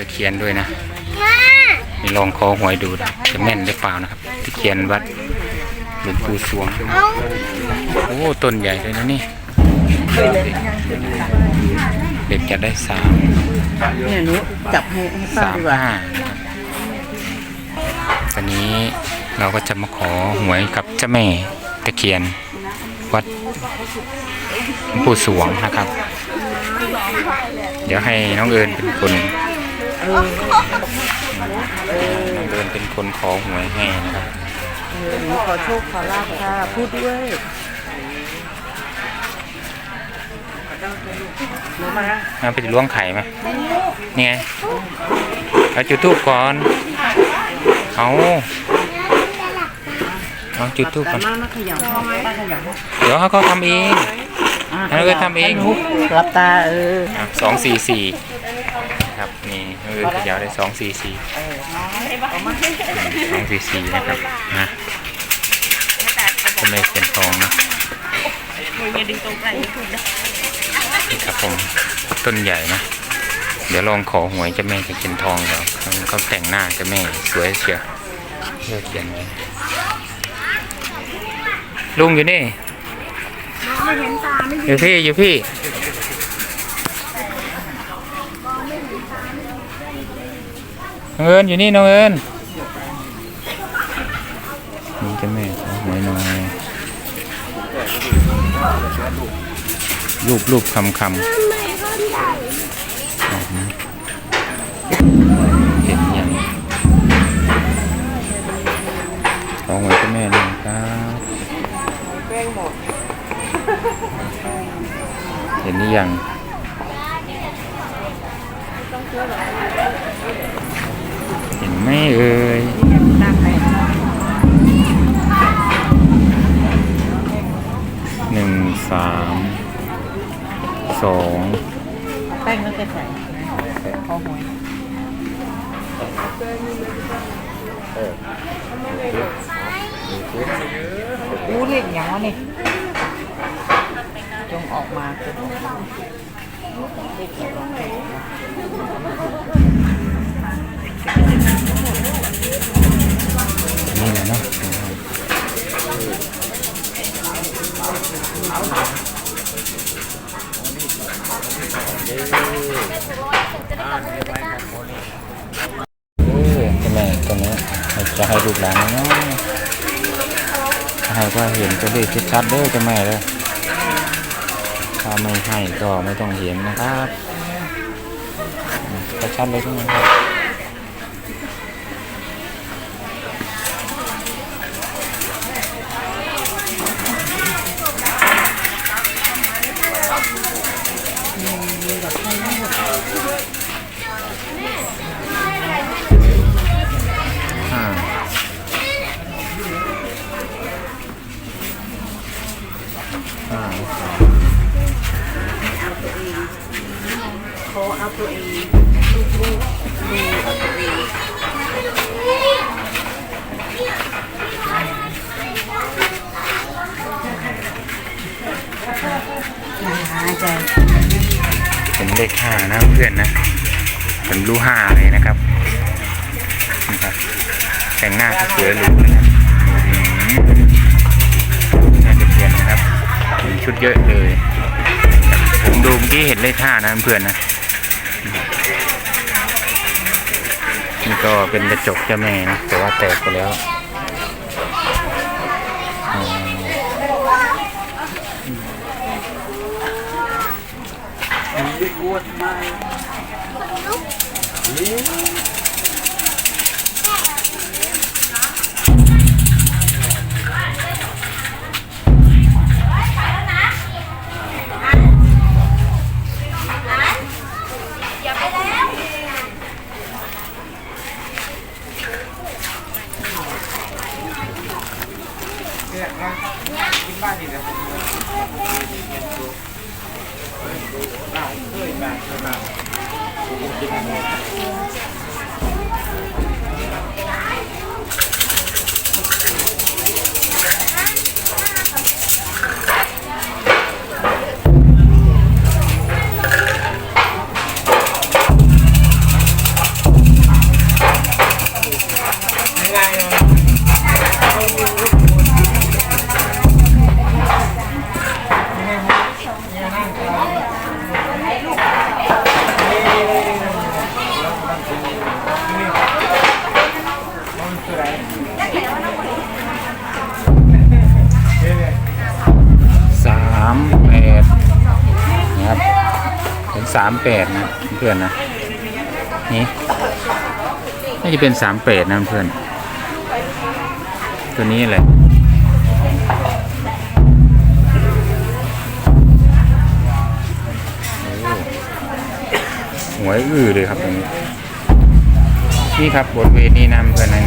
ตะเคียนด้วยนะนี่ลองคอหวยดูนะจะแม่นหรือเปล่านะครับตะเคียนวัดหลวงปู่สวง โอ้ต้นใหญ่เลยนะนี่เด็กจะได้สามเนี่ยหนูจับให้ให้ป้าสามดีกว่าห้านะครับตอนนี้เราก็จะมาขอหวยกับเจ้าแม่ตะเคียนวัดหลวงปู่สวงนะครับ เดี๋ยวให้น้องเอิญเป็นคนน้อง เอิญเป็นคนขอหวยให้นะครับขอโชคขอลาบค่ะพูดด้วยมาเอาไปล้วงไข่ไหมนี่ไงเอาจุดทูบก่อน เอาเอาจุดทูบก่อนเดี๋ยวเขาเขาทำเองอะให้หนูทำเองหลับตาเออสองสี่สี่ ออขยาวได้สองสี่สี่เออเอามาสองสี่สี่นะครับนะจะไม่เสียนทองนะนี่ครับผมต้นใหญ่นะ เดี๋ยวลองขอหวยเจะแม่จะกินทองเดี๋ยวเขาแต่งหน้าเจะแม่สวยเชียวเลือกเขียนไว้ลุงอยู่นี่อยู่พี่อยู่พี่ น้องเอิญอยู่นี่น้องเอิญนี่จะแม่ขอหวยหน่อยรูปรูปคำคำเห็นยังขอหวยเจ้าแม่หนึ่งครับเห็นนี่ยัง ป้งแล้วจะใส่ขอหวยอู้เรียกอย่างวะนี่จงออกมาจงออก เออใช่ไหมตรงนี้จะให้ลูกหลานเนาะให้ก็เห็นตัวเลขชัดๆเด้อจะแม่เลยถ้าไม่ให้ก็ไม่ต้องเห็นนะครับชัดเลยใช่ไหมครับ ห้าขอเอาตัวเองลูกๆดูเอาตัวเองหายใจเป็นเลขห้านะเพื่อนนะเป็นรูห้าเลยนะครับนะครับแต่งหน้าก็สวยหรูเลยนะ เยอะเลย ผมดูเมื่อกี้เห็นเลขห้านะเพื่อนนะ นี่ก็เป็นกระจกเจ้าแม่นะแต่ว่าแตกไปแล้ว เลยนะกินบ้านดีเลยนะได้เลยมาได้มาามแปดนะเพื่อนนะนี่น่าจะเป็นสามแปดนะเพื่อน ตัวนี้อะไรหวยอื้อเลยครับตรงนี้นี่ครับบทเวนี่นะเพื่อนนะ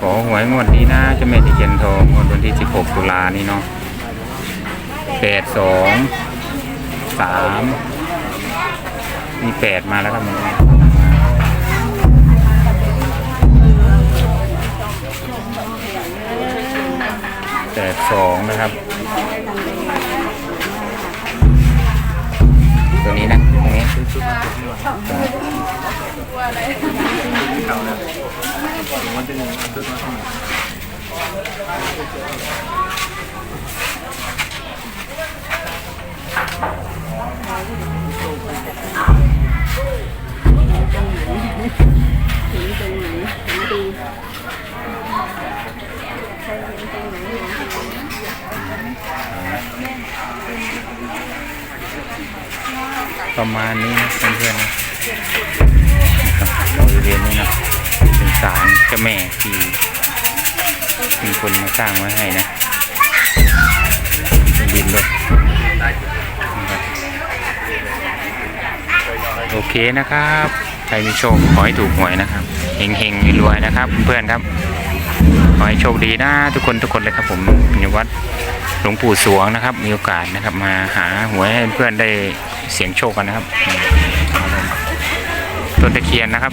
ขอหวยงวดนี้นะเจะแม่ที่เขียนทองงวดวันที่ 16 ตุลานี่เนาะ 8 2 3มี8มาแล้วครับมันแปดสองนะครับ ตัวนี้นะตรงนี้ ประมาณนี้นะเพื่อนๆนะบริเวณนี้นะเป็นศาลเจ้าแม่ที่มีคนมาสร้างไว้ให้นะเป็นดินด้วยนะครับโอเคนะครับ ใครมีโชคขอให้ถูกหวยนะครับเฮงๆรวยๆนะครับ เพื่อนๆครับ ขอให้โชคดีนะทุกคนทุกคนเลยครับผมอยู่วัดหลวงปู่สวงนะครับ มีโอกาสนะครับมาหาหวยให้เพื่อนได้เสียงโชคกันนะครับอืมครับผมต้นตะเคียนนะครับ